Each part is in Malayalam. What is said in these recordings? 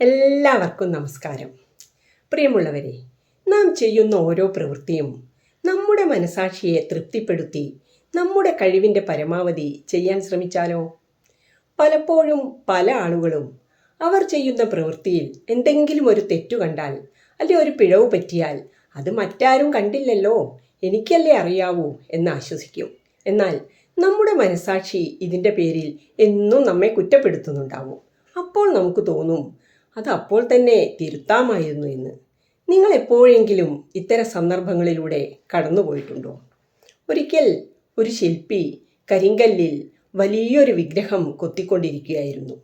എല്ലാവർക്കും നമസ്കാരം. പ്രിയമുള്ളവരെ നാം ചെയ്യുന്ന ഓരോ പ്രവൃത്തിയും നമ്മുടെ മനസാക്ഷിയെ തൃപ്തിപ്പെടുത്തി നമ്മുടെ കഴിവിന്റെ പരമാവധി ചെയ്യാൻ ശ്രമിച്ചാലോ? പലപ്പോഴും പല ആളുകളും അവർ ചെയ്യുന്ന പ്രവൃത്തിയിൽ എന്തെങ്കിലും ഒരു തെറ്റു കണ്ടാൽ അല്ലെ ഒരു പിഴവ് പറ്റിയാൽ അത് മറ്റാരും കണ്ടില്ലല്ലോ എനിക്കല്ലേ അറിയാവൂ എന്ന് ആശ്വസിക്കും. എന്നാൽ നമ്മുടെ മനസാക്ഷി ഇതിന്റെ പേരിൽ എന്നും നമ്മെ കുറ്റപ്പെടുത്തുന്നുണ്ടാവും. അപ്പോൾ നമുക്ക് തോന്നും അത് അപ്പോൾ തന്നെ തിരുത്താമായിരുന്നു എന്ന്. നിങ്ങൾ എപ്പോഴെങ്കിലും ഇത്തരം സന്ദർഭങ്ങളിലൂടെ കടന്നുപോയിട്ടുണ്ടോ? ഒരിക്കൽ ഒരു ശില്പി കരിങ്കല്ലിൽ വലിയൊരു വിഗ്രഹം കൊത്തിക്കൊണ്ടിരിക്കുകയായിരുന്നു.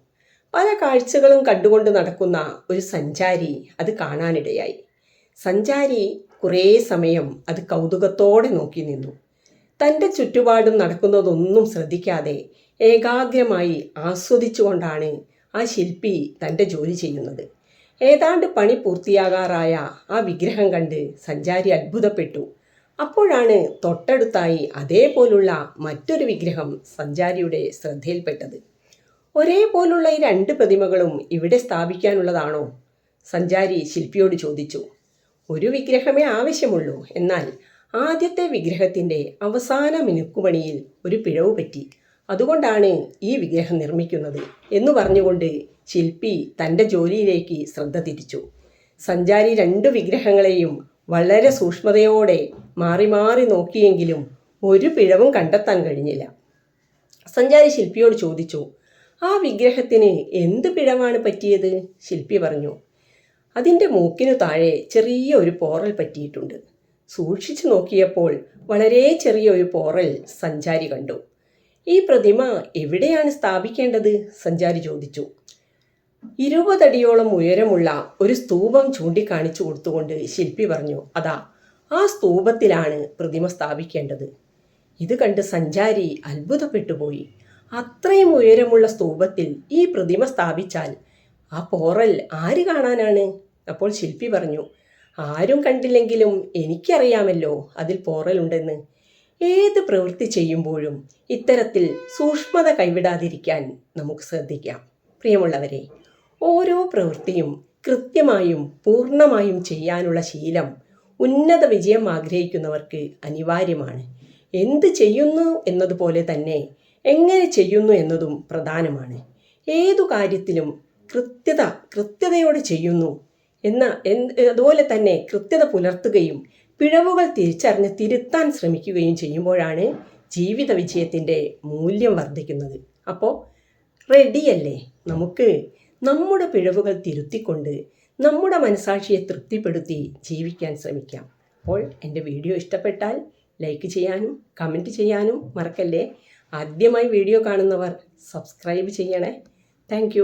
പല കാഴ്ചകളും കണ്ടുകൊണ്ട് നടക്കുന്ന ഒരു സഞ്ചാരി അത് കാണാനിടയായി. സഞ്ചാരി കുറേ സമയം അത് കൗതുകത്തോടെ നോക്കി നിന്നു. തന്റെ ചുറ്റുപാടും നടക്കുന്നതൊന്നും ശ്രദ്ധിക്കാതെ ഏകാഗ്രമായി ആസ്വദിച്ചുകൊണ്ടാണ് ആ ശില്പി തന്റെ ജോലി ചെയ്യുന്നത്. ഏതാണ്ട് പണി പൂർത്തിയാകാറായ ആ വിഗ്രഹം കണ്ട് സഞ്ചാരി അത്ഭുതപ്പെട്ടു. അപ്പോഴാണ് തൊട്ടടുത്തായി അതേപോലുള്ള മറ്റൊരു വിഗ്രഹം സഞ്ചാരിയുടെ ശ്രദ്ധയിൽപ്പെട്ടത്. ഒരേപോലുള്ള ഈ രണ്ട് പ്രതിമകളും ഇവിടെ സ്ഥാപിക്കാനുള്ളതാണോ? സഞ്ചാരി ശില്പിയോട് ചോദിച്ചു. ഒരു വിഗ്രഹമേ ആവശ്യമുള്ളൂ. എന്നാൽ ആദ്യത്തെ വിഗ്രഹത്തിന്റെ അവസാന മിനുക്കുപണിയിൽ ഒരു പിഴവ് പറ്റി. അതുകൊണ്ടാണ് ഈ വിഗ്രഹം നിർമ്മിക്കുന്നത് എന്ന് പറഞ്ഞുകൊണ്ട് ശില്പി തന്റെ ജോലിയിലേക്ക് ശ്രദ്ധ തിരിച്ചു. സഞ്ചാരി രണ്ട് വിഗ്രഹങ്ങളെയും വളരെ സൂക്ഷ്മതയോടെ മാറി മാറി നോക്കിയെങ്കിലും ഒരു പിഴവും കണ്ടെത്താൻ കഴിഞ്ഞില്ല. സഞ്ചാരി ശില്പിയോട് ചോദിച്ചു ആ വിഗ്രഹത്തിന് എന്ത് പിഴവാണ് പറ്റിയത്? ശില്പി പറഞ്ഞു അതിന്റെ മൂക്കിനു താഴെ ചെറിയ ഒരു പോറൽ പറ്റിയിട്ടുണ്ട്. സൂക്ഷിച്ചു നോക്കിയപ്പോൾ വളരെ ചെറിയ ഒരു പോറൽ സഞ്ചാരി കണ്ടു. ഈ പ്രതിമ എവിടെയാണ് സ്ഥാപിക്കേണ്ടത്? സഞ്ചാരി ചോദിച്ചു. ഇരുപതടിയോളം ഉയരമുള്ള ഒരു സ്തൂപം ചൂണ്ടിക്കാണിച്ചു കൊടുത്തുകൊണ്ട് ശില്പി പറഞ്ഞു അതാ ആ സ്തൂപത്തിലാണ് പ്രതിമ സ്ഥാപിക്കേണ്ടത്. ഇത് കണ്ട് സഞ്ചാരി അത്ഭുതപ്പെട്ടുപോയി. അത്രയും ഉയരമുള്ള സ്തൂപത്തിൽ ഈ പ്രതിമ സ്ഥാപിച്ചാൽ ആ പോറൽ ആര് കാണാനാണ്? അപ്പോൾ ശില്പി പറഞ്ഞു ആരും കണ്ടില്ലെങ്കിലും എനിക്കറിയാമല്ലോ അതിൽ പോറലുണ്ടെന്ന് ഏത് പ്രവൃത്തി ചെയ്യുമ്പോഴും ഇത്തരത്തിൽ സൂക്ഷ്മത കൈവിടാതിരിക്കാൻ നമുക്ക് ശ്രദ്ധിക്കാം. പ്രിയമുള്ളവരെ ഓരോ പ്രവൃത്തിയും കൃത്യമായും പൂർണമായും ചെയ്യാനുള്ള ശീലം ഉന്നത വിജയം ആഗ്രഹിക്കുന്നവർക്ക് അനിവാര്യമാണ്. എന്ത് ചെയ്യുന്നു എന്നതുപോലെ തന്നെ എങ്ങനെ ചെയ്യുന്നു എന്നതും പ്രധാനമാണ്. ഏതു കാര്യത്തിലും കൃത്യത കൃത്യതയോടെ ചെയ്യുന്നു എന്ന അതുപോലെ തന്നെ കൃത്യത പുലർത്തുകയും പിഴവുകൾ തിരിച്ചറിഞ്ഞ് തിരുത്താൻ ശ്രമിക്കുകയും ചെയ്യുമ്പോഴാണ് ജീവിത വിജയത്തിന്റെ മൂല്യം വർദ്ധിക്കുന്നത്. അപ്പോൾ റെഡിയല്ലേ? നമുക്ക് നമ്മുടെ പിഴവുകൾ തിരുത്തിക്കൊണ്ട് നമ്മുടെ മനസാക്ഷിയെ തൃപ്തിപ്പെടുത്തി ജീവിക്കാൻ ശ്രമിക്കാം. അപ്പോൾ എന്റെ വീഡിയോ ഇഷ്ടപ്പെട്ടാൽ ലൈക്ക് ചെയ്യാനും കമന്റ് ചെയ്യാനും മറക്കല്ലേ? ആദ്യമായി വീഡിയോ കാണുന്നവർ സബ്സ്ക്രൈബ് ചെയ്യണേ. താങ്ക്